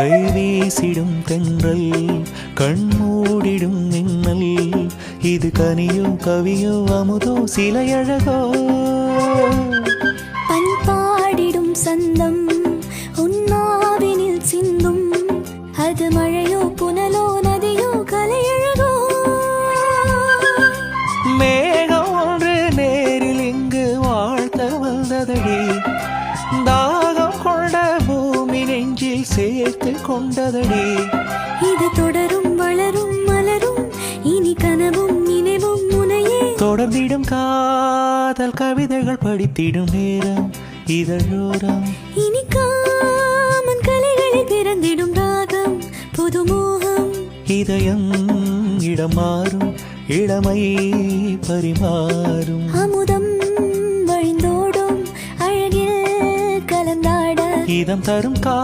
கை வீசிடும் தென்றல் கண்மூடிடும் மின்னல். இது கனியோ கவியோ அமுதோ சிலையழகோ? பண்பாடிடும் சந்தம் உன்னாவினில் சிந்தும். அது மழை நெஞ்சில் சேர்த்து கொண்டதடி. இது தொடரும் வளரும் மலரும் இனி கனவும் நினைவும் முனையே. தொடர்ந்திடும் காதல் கவிதைகள் படித்திடும் நேரம் இதழோரம் இனி காமன் கலைகளை திறந்திடும் ராகம் புதுமோகம். இதயம் இடம் மாறும் இளமை பரிமாறும். அமுதம் கீதம் தரும் கா